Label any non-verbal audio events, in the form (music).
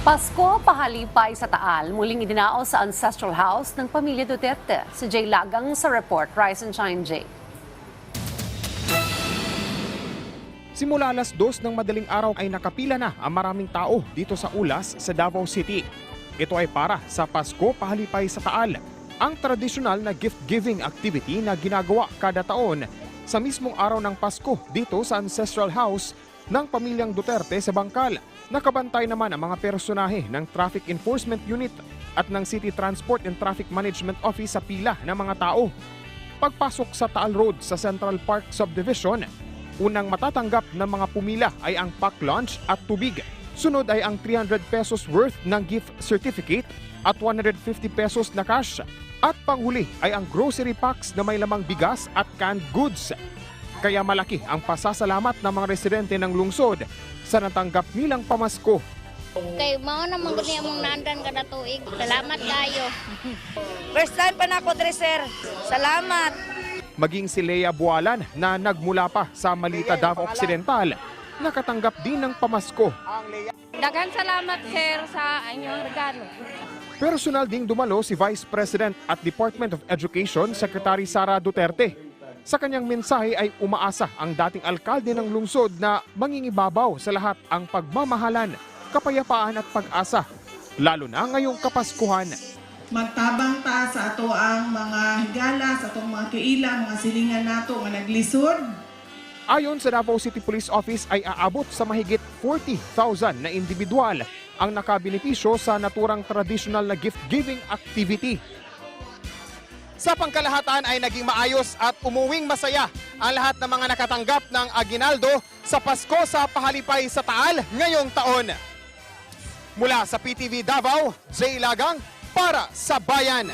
Pasko, pahalipay sa Taal, muling idinao sa ancestral house ng pamilya Duterte. Si Jay Lagang sa report. Rise and Shine, Jay. Simula alas dos ng madaling araw ay nakapila na ang maraming tao dito sa Ulas sa Davao City. Ito ay para sa Pasko Pahalipay sa Taal, ang tradisyonal na gift-giving activity na ginagawa kada taon sa mismong araw ng Pasko dito sa Ancestral House ng pamilyang Duterte sa Bangkal. Nakabantay naman ang mga personahe ng Traffic Enforcement Unit at ng City Transport and Traffic Management Office sa pila ng mga tao. Pagpasok sa Taal Road sa Central Park Subdivision, Unang matatanggap ng mga pumila ay ang pack lunch at tubig. Sunod ay ang 300 pesos worth ng gift certificate at 150 pesos na cash. At panghuli ay ang grocery packs na may lamang bigas at canned goods. Kaya malaki ang pasasalamat ng mga residente ng lungsod sa natanggap nilang pamasko. Kay mao na man gani among nandan kada tuig. Salamat kayo. (laughs) First time pa na ako, Dresser. Salamat. Maging si Lea Bualan na nagmula pa sa Malita Davao Occidental, nakatanggap din ng pamasko. Dagan salamat sir sa inyong regalo. Personal ding dumalo si Vice President at Department of Education Secretary Sara Duterte. Sa kanyang mensahe ay umaasa ang dating alkalde ng lungsod na mangingibabaw sa lahat ang pagmamahalan, kapayapaan at pag-asa, lalo na ngayong Kapaskuhan. magtabang ta sa ato ang mga higala, sa atong mga kaila, mga silingan nato nga naglisod. Ayon sa Davao City Police Office ay aabot sa mahigit 40,000 na individual ang nakabenepisyo sa naturang traditional na gift-giving activity. Sa pangkalahatan ay naging maayos at umuwing masaya ang lahat ng mga nakatanggap ng aginaldo sa Pasko sa Pahalipay sa Taal ngayong taon. Mula sa PTV Davao, Jay Lagang para sa Bayan.